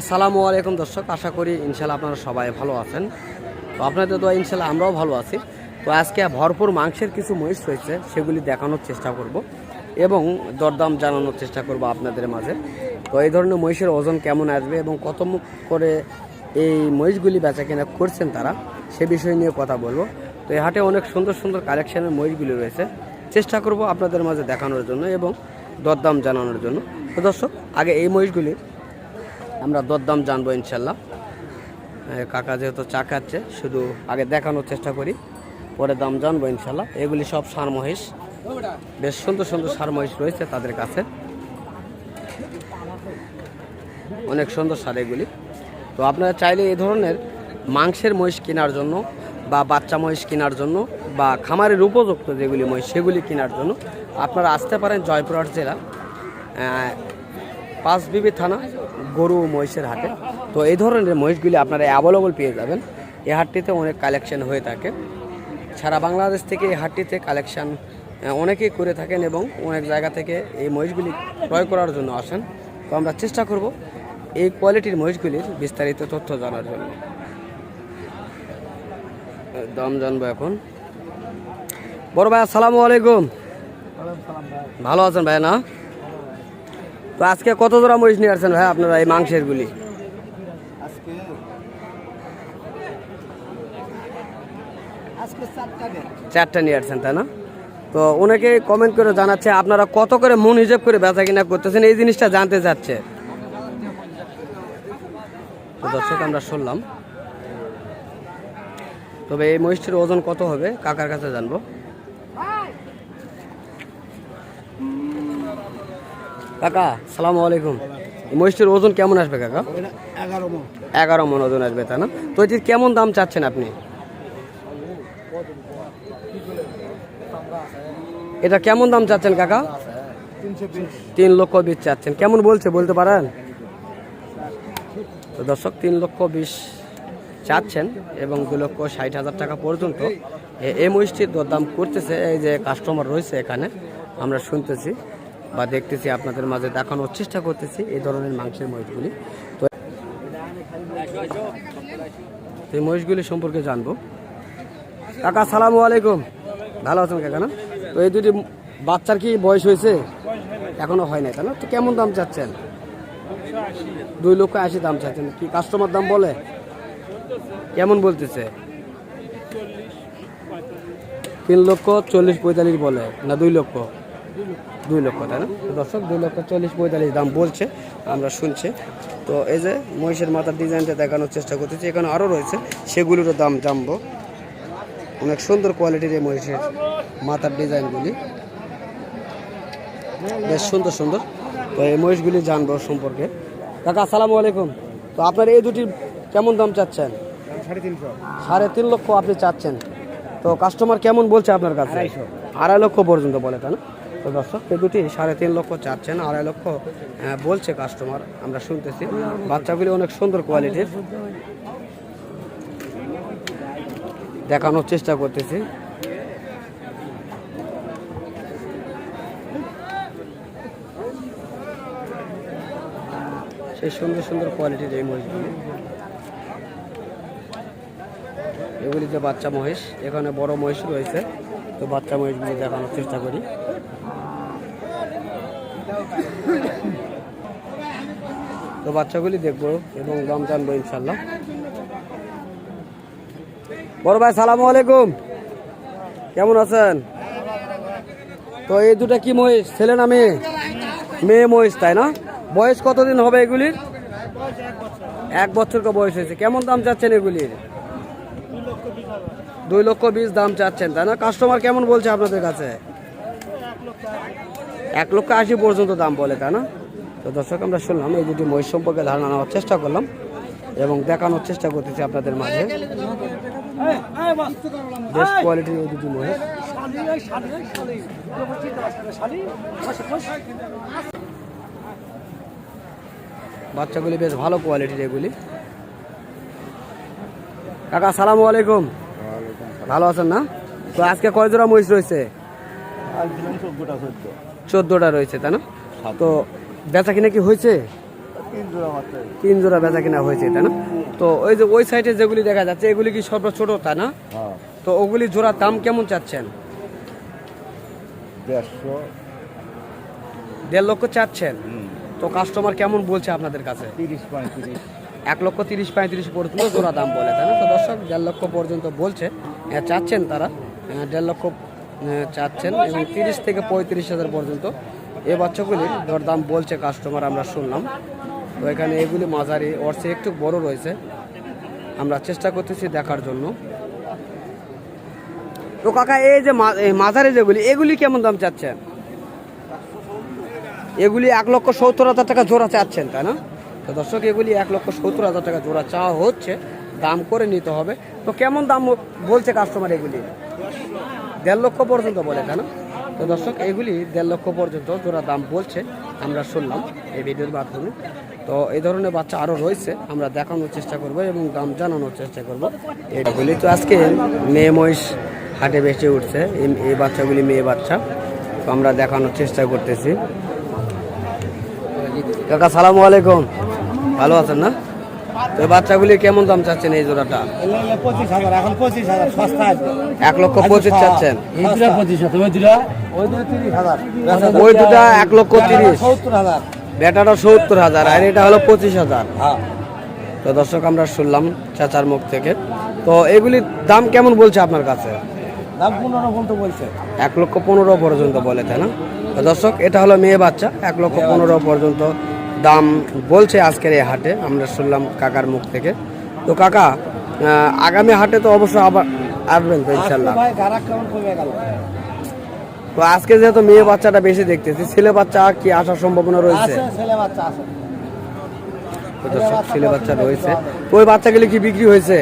আসসালামু আলাইকুম দর্শক, আশা করি ইনশাল্লাহ আপনারা সবাই ভালো আছেন। তো আপনাদের তো ইনশাল্লাহ আমরাও ভালো আছি। তো আজকে ভরপুর মাংসের কিছু মহিষ রয়েছে, সেগুলি দেখানোর চেষ্টা করব এবং দরদাম জানানোর চেষ্টা করব আপনাদের মাঝে। তো এই ধরনের মহিষের ওজন কেমন আসবে এবং কত করে এই মহিষগুলি বেচা কেনা করছেন তারা, সে বিষয় নিয়ে কথা বলব। তো এই হাটে অনেক সুন্দর সুন্দর কালেকশনের মহিষগুলি রয়েছে। চেষ্টা করব আপনাদের মাঝে দেখানোর জন্য এবং দরদাম জানানোর জন্য। তো দর্শক, আগে এই মহিষগুলি আমরা দরদাম জানব ইনশাল্লাহ। কাকা যেহেতু চা খাচ্ছে, শুধু আগে দেখানোর চেষ্টা করি, পরে দাম জানব ইনশাল্লাহ। এগুলি সব সার মহিষ। বেশ সুন্দর সুন্দর সার মহিষ রয়েছে তাদের কাছে। অনেক সুন্দর সার এগুলি। তো আপনারা চাইলে এই ধরনের মাংসের মহিষ কেনার জন্য বা বাচ্চা মহিষ কেনার জন্য বা খামারের উপযুক্ত যেগুলি মহিষ, সেগুলি কেনার জন্য আপনারা আসতে পারেন জয়পুরহাট জেলা। পাঁচ বিবি থানা গরু মহিষের হাটে। তো এই ধরনের মহিষগুলি আপনারা অ্যাভেলেবল পেয়ে যাবেন। এই হাটটিতে অনেক কালেকশন হয়ে থাকে। সারা বাংলাদেশ থেকে এই হাটটিতে কালেকশন অনেকেই করে থাকেন এবং অনেক জায়গা থেকে এই মহিষগুলি ক্রয় করার জন্য আসেন। তো আমরা চেষ্টা করব এই কোয়ালিটির মহিষগুলির বিস্তারিত তথ্য জানার জন্য। দাম জানব এখন। বড় ভাই আসসালামু আলাইকুম। ভালো আছেন ভাই না? তো আজকে কত জোড়া মরিচ নিয়ে আসছেন ভাই আপনারা এই মাংসের গুলি? চারটা চারটা নিয়ে আসছেন তাই না? তো অনেকে কমেন্ট করে জানাচ্ছে আপনারা কত করে মন হিসেব করে বেচা কিনা করতেছেন? এই জিনিসটা জানতে চাচ্ছে। তো দর্শক আমরা শুনলাম। তবে এই মহিষটির ওজন কত হবে? কাকার কাছে জানব। কাকা সালামু আলাইকুম। এই মহিষটির ওজন কেমন আসবে কাকা? এগারো মন। এগারো মন ওজন আসবে তাই না? তো এটির কেমন দাম চাচ্ছেন আপনি? এটা কেমন দাম চাচ্ছেন কাকা? তিন লক্ষ বিশ চাচ্ছেন। কেমন বলছে বলতে পারেন? তো দর্শক তিন লক্ষ বিশ চাচ্ছেন এবং দু লক্ষ ষাট হাজার টাকা পর্যন্ত এই মহিষটির দরদাম করতেছে। এই যে কাস্টমার রয়েছে এখানে আমরা শুনতেছি। বা দেখতেছি আপনাদের মাঝে দেখানোর চেষ্টা করতেছি এই ধরনের মাংসের মহিষগুলি। তো এই মহিষগুলি সম্পর্কে জানব। কাকা সালামু আলাইকুম। ভালো আছেন কাকা, না? তো এই দুটি বাচ্চার কি বয়স হয়েছে? এখনও হয় নাই, তাই না? তো কেমন দাম চাচ্ছেন? দুই লক্ষ আশি দাম চাচ্ছেন। কি কাস্টমার দাম বলে? কেমন বলতেছে? তিন লক্ষ চল্লিশ পঁয়তাল্লিশ বলে, না দুই লক্ষ? দুই লক্ষ তাই না? দর্শক দুই লক্ষ চল্লিশ পঁয়তাল্লিশ দাম বলছে আমরা শুনছি। তো এই যে মহিষের মাথার ডিজাইনটা দেখানোর চেষ্টা করতেছি এখানে আরও রয়েছে সেগুলিরও দাম জানব। অনেক সুন্দর কোয়ালিটির এই মহিষের মাথার ডিজাইনগুলি। বেশ সুন্দর সুন্দর। তো এই মহিষগুলি জানব সম্পর্কে। কাকা আসসালামু আলাইকুম। তো আপনার এই দুটির কেমন দাম চাচ্ছেন? সাড়ে তিন লক্ষ আপনি চাচ্ছেন। তো কাস্টমার কেমন বলছে আপনার কাছে? আড়াই লক্ষ পর্যন্ত বলে তাই না? তো দর্শক দুটি সাড়ে তিন লক্ষ চাচ্ছেন, আড়াই লক্ষ বলছে কাস্টমার আমরা শুনতেছি। বাচ্চাগুলি অনেক সুন্দর কোয়ালিটির দেখানোর চেষ্টা করতেছি। সেই সুন্দর সুন্দর কোয়ালিটির এই মহিষগুলি এগুলি যে বাচ্চা মহিষ, এখানে বড় মহিষ রয়েছে। তো বাচ্চা মহিষগুলি দেখানোর চেষ্টা করি। তো বাচ্চাগুলি দেখব এবং দাম জানব ইনশাল্লাহ। বড় ভাই, সালামু আলাইকুম। কেমন আছেন? তো এই দুটা কি মহিষ? ছেলে না মেয়ে? মেয়ে মহিষ, তাই না? বয়স কতদিন হবে এগুলির? এক বছর বয়স হয়েছে। কেমন দাম চাচ্ছেন এগুলির? দুই লক্ষ বিশ দাম চাচ্ছেন, তাই না? কাস্টমার কেমন বলছে আপনাদের কাছে? এক লক্ষ আশি পর্যন্ত দাম বলে তাই না? তো দর্শক আমরা শুনলাম এই দুটি মহিষ সম্পর্কে ধারণা নেওয়ার চেষ্টা করলাম এবং দেখানোর চেষ্টা করতেছি আপনাদের মাঝে। বেস্ট কোয়ালিটির এই দুটি মহিষ। বাচ্চাগুলি বেশ ভালো কোয়ালিটির এগুলি। কাকা সালাম আলাইকুম। ভালো আছেন না? তো আজকে কয় জোড়া মহিষ রয়েছে? চোদ্দটা রয়েছে তাই না? তো বেচা কিনা কি হয়েছে? তিন জোড়া তিন জোড়া বেচা কিনা হয়েছে তাই না? তো ওই যে ওই সাইডে যেগুলি দেখা যাচ্ছে এগুলি কি সর্ব ছোট তাই না? হ্যাঁ। তো ওগুলি জোড়ার দাম কেমন চাচ্ছেন? দেড় লক্ষ চাচ্ছেন? তো কাস্টমার কেমন বলছে আপনাদের কাছে? এক লক্ষ তিরিশ পঁয়ত্রিশ পর্যন্ত জোড়া দাম বলে তাই না? তো দর্শক দেড় লক্ষ পর্যন্ত বলছে আহ, চাচ্ছেন তারা দেড় লক্ষ চাচ্ছেন এবং তিরিশ থেকে পঁয়ত্রিশ হাজার পর্যন্ত। এ বাচ্চাগুলির দরদাম বলছে কাস্টমার আমরা শুনলাম। তো এখানে এগুলি মাঝারি চেয়ে একটু বড় রয়েছে। আমরা চেষ্টা করতেছি দেখার জন্য। তো কাকা, এই যে মাঝারি যেগুলি, এগুলি কেমন দাম চাচ্ছেন? এগুলি এক লক্ষ সত্তর হাজার টাকা জোড়া চাচ্ছেন, তাই না? তো দর্শক, এগুলি এক লক্ষ সত্তর হাজার টাকা জোড়া চাওয়া হচ্ছে। দাম করে নিতে হবে। তো কেমন দাম বলছে কাস্টমার এগুলি? দেড় লক্ষ পর্যন্ত বলে কেন? তো দর্শক, এগুলি দেড় লক্ষ পর্যন্ত জোড়া দাম বলছে, আমরা শুনলাম এই ভিডিওর মাধ্যমে। তো এই ধরনের বাচ্চা আরও রয়েছে, আমরা দেখানোর চেষ্টা করব এবং দাম জানানোর চেষ্টা করব। এগুলি তো আজকে মেয়ে মহিষ হাটে বেঁচে উঠছে এই বাচ্চাগুলি মেয়ে বাচ্চা, তো আমরা দেখানোর চেষ্টা করতেছি। কাকা, সালামু আলাইকুম। ভালো আছেন না? তো বাচ্চাগুলি কেমন দাম চাচ্ছেন এই জোড়াটা? পঁচিশ হাজার এখন পঁচিশ হাজার সস্তা এক লক্ষ পঁচিশ চাচ্ছেন পঁচিশ ওই দুটা এক লক্ষ তিরিশ। বেটাটা সত্তর হাজার আর এটা হলো পঁচিশ হাজার। হ্যাঁ। তো দর্শক আমরা শুনলাম চাচার মুখ থেকে। তো এগুলির দাম কেমন বলছে আপনার কাছে? দাম পনেরো পর্যন্ত বলছে। এক লক্ষ পনেরো পর্যন্ত বলে তাই না? দর্শক এটা হলো মেয়ে বাচ্চা এক লক্ষ পনেরো পর্যন্ত দাম বলছে আজকের এই হাটে আমরা শুনলাম কাকার মুখ থেকে। তো কাকা আগামী হাটে তো অবশ্যই আবার আসবেন তো ইনশাল্লাহ তো আজকে যেহেতু মেয়ে বাচ্চাটা বেশি দেখতেছি ছেলে বাচ্চা কি আসার সম্ভাবনা রয়েছে? ছেলে বাচ্চা রয়েছে। ওই বাচ্চাগুলি কি বিক্রি হয়েছে?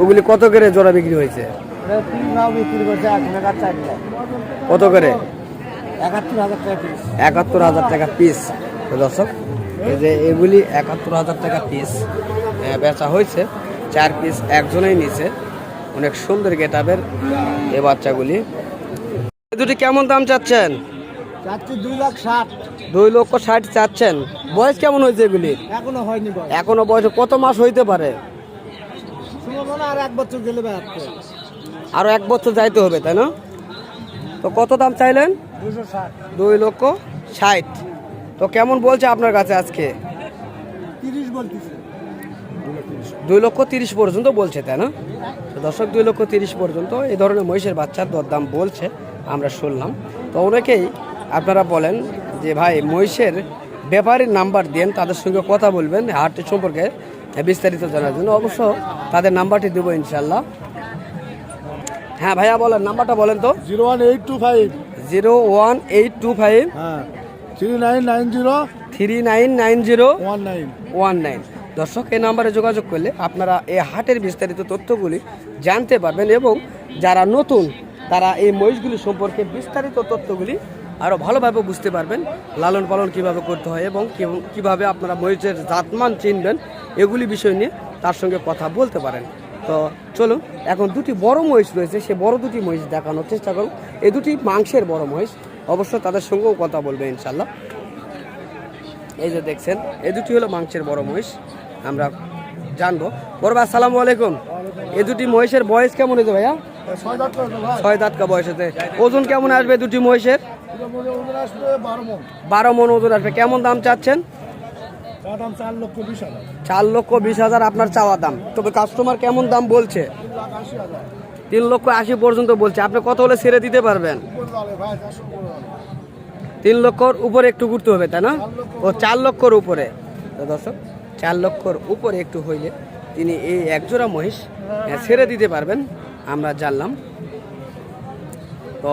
ওগুলি কত করে জোড়া বিক্রি হয়েছে? কত করে? একাত্তর হাজার টাকা পিস দর্শক এই যে এগুলি একাত্তর হাজার টাকা পিস বেচা হয়েছে। চার পিস একজনেই নিছে অনেক সুন্দর গেটাবের এ বাচ্চাগুলি। দুটি কেমন দাম চাচ্ছেন? দুই লাখ ষাট। দুই লক্ষ ষাট চাচ্ছেন। বয়স কেমন হয়েছে এগুলি? এখনও হয়নি বল এখনও বয়স কত মাস হইতে পারে? আর এক বছর গেলে আরও এক বছর যাইতে হবে তাই না? তো কত দাম চাইলেন? দুই লক্ষ ষাট। তো কেমন বলছে আপনার কাছে আজকে? দুই লক্ষ তিরিশ পর্যন্ত বলছে তাই না? দর্শক দুই লক্ষ তিরিশ পর্যন্ত এই ধরনের মহিষের বাচ্চার দরদাম বলছে আমরা শুনলাম। তো অনেকেই আপনারা বলেন যে ভাই মহিষের ব্যাপারীর নাম্বার দেন তাদের সঙ্গে কথা বলবেন হাটটি সম্পর্কে বিস্তারিত জানার জন্য। অবশ্য তাদের নাম্বারটি দেবো ইনশাল্লাহ হ্যাঁ ভাইয়া বলেন নাম্বারটা বলেন তো। Zero one eight two five. Zero one eight two five three nine nine zero three nine nine zero one nine one nine দর্শক এই নাম্বারে যোগাযোগ করলে আপনারা এই হাটের বিস্তারিত তথ্যগুলি জানতে পারবেন এবং যারা নতুন তারা এই মহিষগুলি সম্পর্কে বিস্তারিত তথ্যগুলি আরও ভালোভাবে বুঝতে পারবেন লালন পালন কীভাবে করতে হয় এবং কীভাবে আপনারা মহিষের জাতমান চিনবেন এগুলি বিষয় নিয়ে তার সঙ্গে কথা বলতে পারেন। তো চলুন এখন দুটি বড় মহিষ রয়েছে সে বড় দুটি মহিষ দেখানোর চেষ্টা করুন। এই দুটি মাংসের বড় মহিষ অবশ্য তাদের সঙ্গেও কথা বলবে ইনশাল্লাহ এই যে দেখছেন এ দুটি হলো মাংসের বড় মহিষ আমরা জানব। বড় ভাই আসসালামু আলাইকুম। এ দুটি মহিষের বয়স কেমন হয়েছে ভাইয়া? ছয় দাঁত করে ভাই। ছয় দাঁত কা বয়স হতে ওজন কেমন আসবে দুটি মহিষের? বারো মন ওজন আসবে। কেমন দাম চাচ্ছেন? চার লক্ষ বিশ হাজার। আপনার চাওয়া দাম। তবে কাস্টমার কেমন দাম বলছে? তিন লক্ষ আশি পর্যন্ত বলছে। আপনি কত হলে ছেড়ে দিতে পারবেন? তিন লক্ষর উপরে একটু ঘুরতে হবে তাই না? ও চার লক্ষর উপরে। দর্শক চার লক্ষর উপরে একটু হইলে তিনি এই একজোড়া মহিষ আহ, ছেড়ে দিতে পারবেন আমরা জানলাম। তো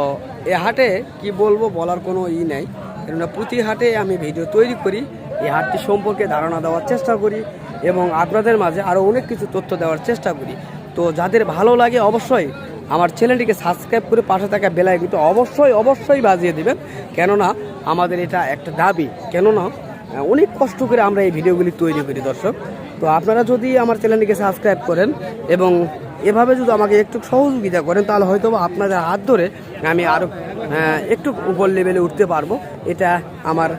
এ হাটে কি বলব বলার কোনো ই নাই। কেননা প্রতি হাটে আমি ভিডিও তৈরি করি। এই হাটটি সম্পর্কে ধারণা দেওয়ার চেষ্টা করি এবং আপনাদের মাঝে আরও অনেক কিছু তথ্য দেওয়ার চেষ্টা করি। তো যাদের ভালো লাগে অবশ্যই আমার চ্যানেলটিকে সাবস্ক্রাইব করে পাশে থাকা বেলায় কিন্তু অবশ্যই অবশ্যই বাজিয়ে দেবেন। কেননা আমাদের এটা একটা দাবি, কেননা অনেক কষ্ট করে আমরা এই ভিডিওগুলি তৈরি করি দর্শক। তো আপনারা যদি আমার চ্যানেলটিকে সাবস্ক্রাইব করেন এবং এভাবে যদি আমাকে একটু সহযোগিতা করেন, তাহলে হয়তো আপনাদের হাত ধরে আমি আরও একটু উপর লেভেলে উঠতে পারব। এটা আমার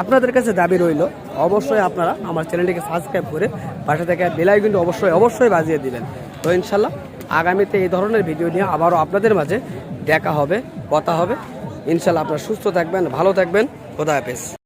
আপনাদের কাছে দাবি রইল, অবশ্যই আপনারা আমার চ্যানেলটিকে সাবস্ক্রাইব করে পাশে থেকে বেলাই কিন্তু অবশ্যই অবশ্যই বাজিয়ে দিবেন। তো ইনশাল্লাহ আগামীতে এই ধরনের ভিডিও নিয়ে আবারও আপনাদের মাঝে দেখা হবে, কথা হবে। ইনশাল্লাহ আপনারা সুস্থ থাকবেন, ভালো থাকবেন। খোদা হাফেজ।